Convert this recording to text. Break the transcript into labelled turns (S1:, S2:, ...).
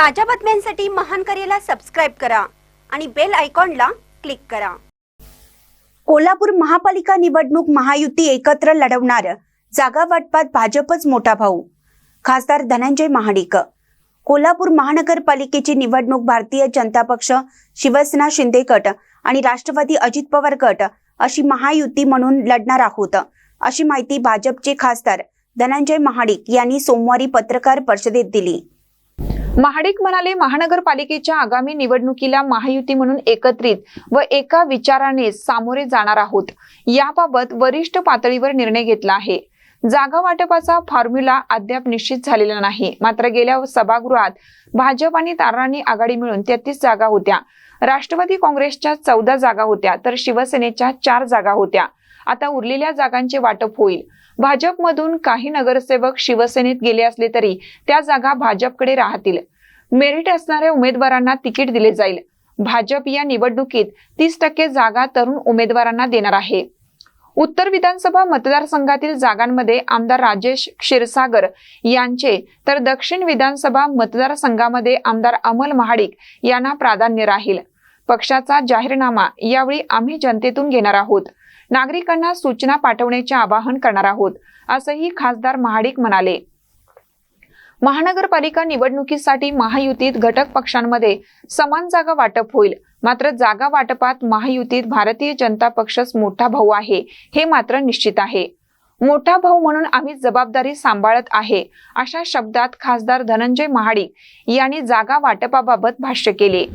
S1: ताज्या बातम्यांसाठी महान करेला सबस्क्राईब करा आणि बेल आयकॉनला क्लिक करा. कोल्हापूर महापालिका निवडणूक महायुती एकत्र लढवणार. जागा वाटपात भाजपच मोठा भाऊ. खासदार धनंजय महाडिक. कोल्हापूर महानगरपालिकेची निवडणूक भारतीय जनता पक्ष शिवसेना शिंदे गट आणि राष्ट्रवादी अजित पवार गट अशी महायुती म्हणून लढणार आहोत. अशी माहिती भाजपचे खासदार धनंजय महाडिक यांनी सोमवारी पत्रकार परिषदेत दिली.
S2: महाडिक म्हणाले महानगरपालिकेच्या आगामी निवडणुकीला महायुती म्हणून एकत्रित व एका विचाराने सामोरे जाणार आहोत. याबाबत वरिष्ठ पातळीवर निर्णय घेतला आहे. जागा वाटपाचा फॉर्म्युला अद्याप निश्चित झालेला नाही. मात्र गेल्या सभागृहात भाजप आणि तारांनी आघाडी मिळून तेहतीस जागा होत्या. राष्ट्रवादी काँग्रेसच्या चौदा जागा होत्या तर शिवसेनेच्या चार जागा होत्या. आता उरलेल्या जागांचे वाटप होईल. भाजपमधून काही नगरसेवक शिवसेनेत गेले असले तरी त्या जागा भाजपकडे राहतील. मेरिट असणाऱ्या उमेदवारांना तिकीट दिले जाईल. भाजप या निवडणुकीत तीस टक्के जागा तरुण उमेदवारांना देणार आहे. उत्तर विधानसभा मतदारसंघातील जागांमध्ये आमदार राजेश क्षीरसागर यांचे तर दक्षिण विधानसभा मतदारसंघामध्ये आमदार अमल महाडिक यांना प्राधान्य राहील. पक्षाचा जाहीरनामा यावेळी आम्ही जनतेतून घेणार आहोत. नागरिकांना सूचना पाठवण्याचे आवाहन करणार आहोत असंही खासदार महाडिक म्हणाले. महानगरपालिका निवडणुकीसाठी महायुतीत घटक पक्षांमध्ये समान जागा वाटप होईल. मात्र जागा वाटपात महायुतीत भारतीय जनता पक्षच मोठा भाऊ आहे हे मात्र निश्चित आहे. मोठा भाऊ म्हणून आम्ही जबाबदारी सांभाळत आहे अशा शब्दात खासदार धनंजय महाडिक यांनी जागा वाटपाबाबत भाष्य केले.